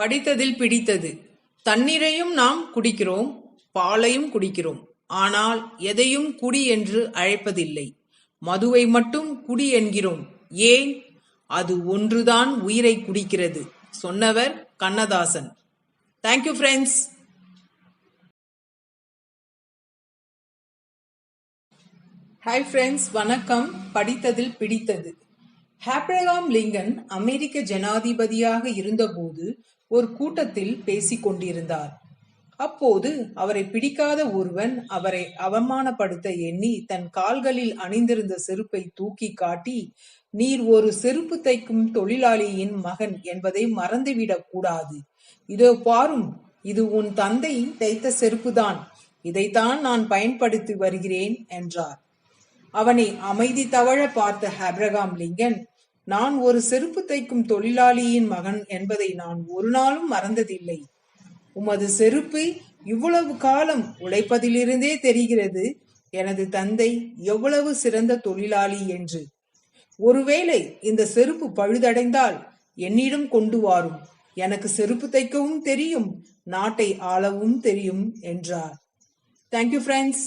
படித்ததில் பிடித்தது. தண்ணீரையும் நாம் குடிக்கிறோம் பாலையும் குடிக்கிறோம். ஆனால் எதையும் குடி என்று அழைப்பதில்லை. மதுவை மட்டும் குடி என்கிறோம். ஏன்? அது ஒன்றுதான் உயிரை குடிக்கிறது சொன்னவர் Kannadasan. Thank you friends hi friends வணக்கம். படித்ததில் பிடித்தது. ஹாப்ரகாம் லிங்கன் அமெரிக்க ஜனாதிபதியாக இருந்தபோது ஒரு கூட்டத்தில் பேசிக் கொண்டிருந்தார். அப்போது அவரை பிடிக்காத ஒருவன் அவரை அவமானப்படுத்த எண்ணி தன் கால்களில் அணிந்திருந்த செருப்பை தூக்கி காட்டி நீர் ஒரு செருப்பு தைக்கும் தொழிலாளியின் மகன் என்பதை மறந்துவிடக் கூடாது. இதோ பாரும் இது உன் தந்தை தைத்த செருப்புதான். இதைத்தான் நான் பயன்படுத்தி வருகிறேன் என்றார். அவனை அமைதி தவழ பார்த்த ஹப்ரகாம் லிங்கன் நான் ஒரு செருப்பு தைக்கும் தொழிலாளியின் மகன் என்பதை நான் ஒரு நாளும் மறந்ததில்லை. உமது செருப்பு இவ்வளவு காலம் உழைப்பதிலிருந்தே தெரிகிறது. எனது தந்தை எவ்வளவு சிறந்த தொழிலாளி என்று. ஒருவேளை இந்த செருப்பு பழுதடைந்தால் என்னிடம் கொண்டு வாரும். எனக்கு செருப்பு தைக்கவும் தெரியும் நாட்டை ஆளவும் தெரியும் என்றார். Thank you friends